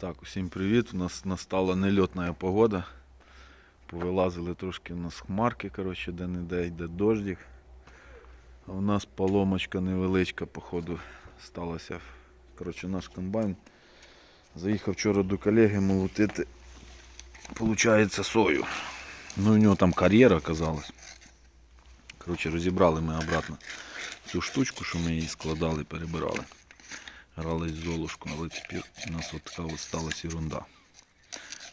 Так, усім привіт. У нас настала нельотна погода. Повилазили трошки у нас хмарки, коротше, де не де йде дождик. А у нас поломочка невеличка, походу, сталася. Коротше, наш комбайн. Заїхав вчора до колеги молотити. Получається сою. Ну, у нього там кар'єра оказалась. Коротше, розібрали ми обратно цю штучку, що ми її складали, перебирали. Грались золушку, але тепер у нас от така от сталася ерунда.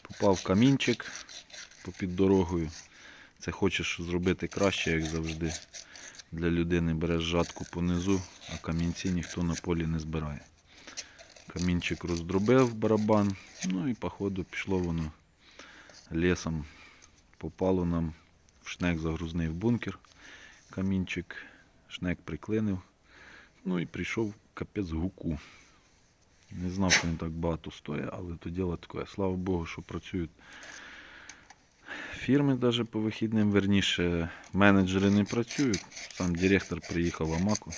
Попав камінчик попід дорогою. Це хочеш зробити краще, як завжди. Для людини береш жатку понизу, а камінці ніхто на полі не збирає. Камінчик роздробив барабан, ну і походу пішло воно лісом. Попало нам в шнек загрузний в бункер. Камінчик, шнек приклинив. Ну і прийшов капець гуку. Не знав, що він так багато стоїть, але то діло таке. Слава Богу, що працюють фірми навіть по вихідним. Верніше, менеджери не працюють. Сам директор приїхав в Амаку.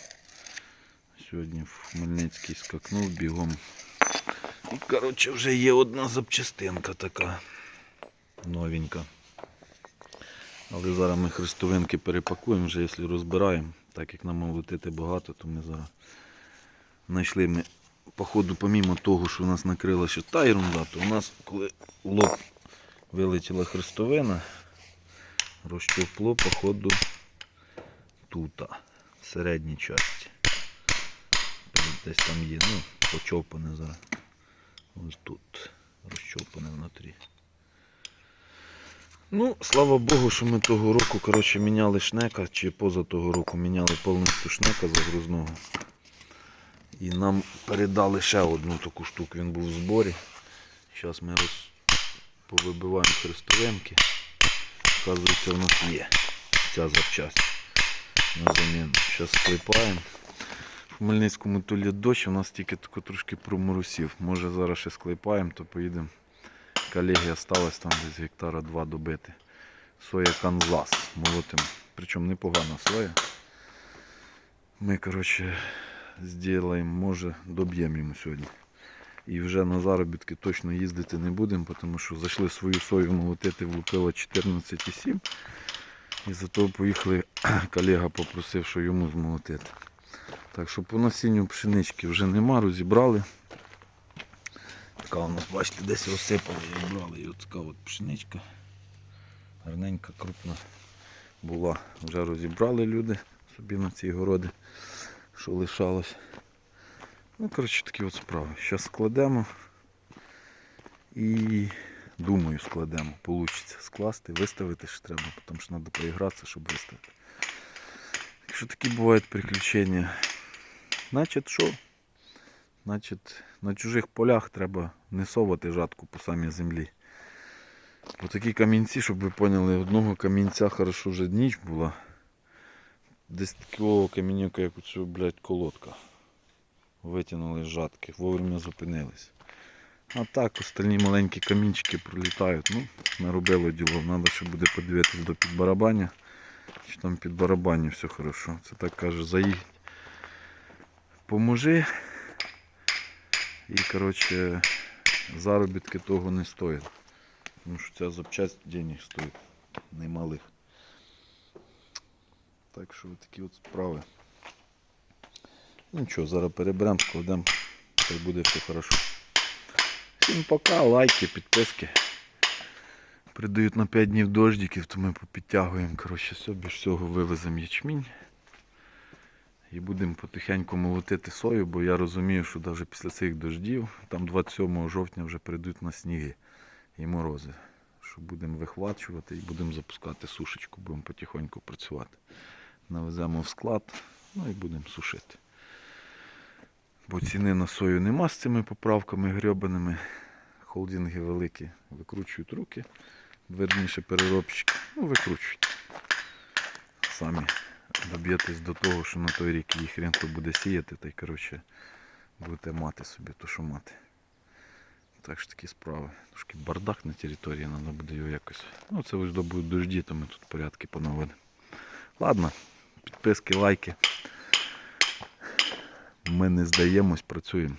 Сьогодні в Хмельницький скакнув бігом. І, коротше, вже є одна запчастинка така новенька. Але зараз ми хрестовинки перепакуємо, вже якщо розбираємо. Так як нам молотити багато, то ми зараз знайшли ми, походу, помімо того, що у нас накрила ще та ерунда, то у нас, коли лоб вилетіла хрестовина, розщопло, походу, тут, в середній часті. Десь там є, ну, почопане зараз. Ось тут розчопане внутрі. Ну, слава Богу, що ми того року коротше, міняли шнека, чи поза того року міняли повністю шнека загрузного. І нам передали ще одну таку штуку, він був в зборі. Зараз ми роз... повибиваємо хрестовинки. Оказується, у нас є ця запчасть на заміну. Зараз склепаємо. В Хмельницькому то лє дощ, у нас тільки тако трошки проморосів. Може зараз ще склепаємо, то поїдемо. Колеги осталось там десь гектара два добити. Соя Канзас молотим. Причому непогана соя. Ми, коротше, зробимо, може, доб'ємо йому сьогодні. І вже на заробітки точно їздити не будемо, тому що зайшли свою сою молотити, влупило 14,7. І зато поїхали, колега попросив, що йому змолотити. Так що по насінню пшенички вже нема, розібрали. Така у нас, бачите, десь розсипали і брали. І от така от пшеничка. Гарненька, крупна була. Вже розібрали люди собі на ці городи, що лишалось. Ну, коротше, такі от справи. Зараз складемо і думаю, складемо. Получиться скласти, виставити ще треба, тому що треба поігратися, щоб виставити. Якщо такі бувають приключення, значить що? Значить, на чужих полях треба не совати жатку по самій землі. Бо такі камінці, щоб ви поняли, одного камінця хорошо вже ніч була. Десь такого камінюка, як оцю, блядь, колодка. Витягнули жатки, вовремя зупинились. А так, остальні маленькі камінчики пролітають. Ну, наробило діло. Треба ще буде подивитись до підбарабання. Чи там під барабані все хорошо. Це так каже, заїдь. Поможи. І коротше заробітки того не стоять. Тому що ця запчасть денег стоїть немалих. Так що такі от справи. Ну Нічого, зараз переберемо, складемо, та й буде все хорошо. Всім пока, лайки, підписки. Придають на 5 днів дождиків, то ми попідтягуємо. Коротше, все, більш всього вивеземо ячмінь. І будемо потихеньку молотити сою, бо я розумію, що навіть після цих дождів, там 27 жовтня вже прийдуть на сніги і морози. Що будемо вихвачувати і будемо запускати сушечку, будемо потихеньку працювати. Навеземо в склад, ну і будемо сушити. Бо ціни на сою нема з цими поправками грьобаними. Холдинги великі викручують руки, верніше переробщики, ну викручують. Самі доб'єтесь до того, що на той рік їх хто буде сіяти, та й коротше будете мати собі то, що мати. Так що такі справи. Трошки бардак на території, треба буде його якось. Ну це ось будуть дожді, то ми тут порядки поновили. Ладно, підписки, лайки. Ми не здаємось, працюємо.